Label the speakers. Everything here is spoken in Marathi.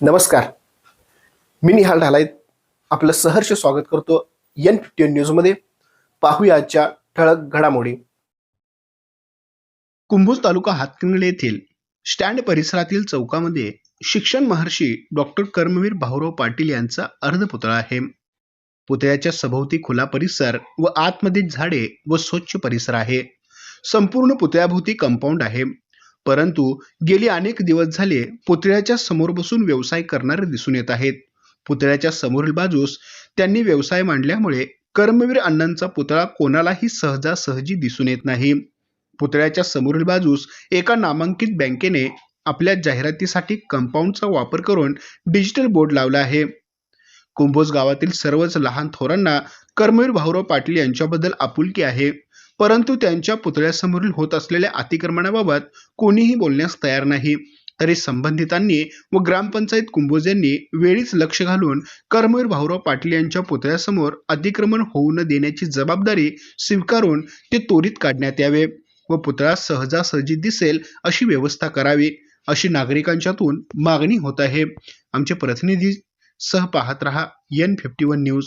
Speaker 1: नमस्कार. मी निहाल ढालाईत. आपलं सहर्ष स्वागत करतो एन फिफ्टी न्यूजमध्ये पाहूया आजच्या ठळक घडामोडी. कुंभोज तालुका हातकिंगळे येथील स्टँड परिसरातील चौकामध्ये शिक्षण महर्षी डॉक्टर कर्मवीर भाऊराव पाटील यांचा अर्धपुतळा आहे. पुतळ्याच्या सभोवती खुला परिसर व आतमध्ये झाडे व स्वच्छ परिसर आहे. संपूर्ण पुतळ्याभोवती कंपाऊंड आहे. परंतु गेली अनेक दिवस झाले पुतळ्याच्या समोर बसून व्यवसाय करणारे दिसून येत आहेत. पुतळ्याच्या समोरील बाजूस त्यांनी व्यवसाय मांडल्यामुळे कर्मवीर अण्णांचा पुतळा कोणालाही सहजासहजी दिसून येत नाही. पुतळ्याच्या समोरील बाजूस एका नामांकित बँकेने आपल्या जाहिरातीसाठी कंपाऊंडचा वापर करून डिजिटल बोर्ड लावला आहे. कुंभोज गावातील सर्वच लहान थोरांना कर्मवीर भाऊराव पाटील यांच्याबद्दल आपुलकी आहे. परंतु त्यांच्या पुतळ्यासमोरील होत असलेल्या अतिक्रमणाबाबत कोणीही बोलण्यास तयार नाही. तरी संबंधितांनी व ग्रामपंचायत कुंभोज यांनी वेळीच लक्ष घालून कर्मवीर भाऊराव पाटील यांच्या पुतळ्यासमोर अतिक्रमण होऊ न देण्याची जबाबदारी स्वीकारून ते त्वरित काढण्यात यावे व पुतळा सहजासहजी दिसेल अशी व्यवस्था करावी अशी नागरिकांच्यातून मागणी होत आहे. आमचे प्रतिनिधी सह पाहत रहा एन फिफ्टी वन न्यूज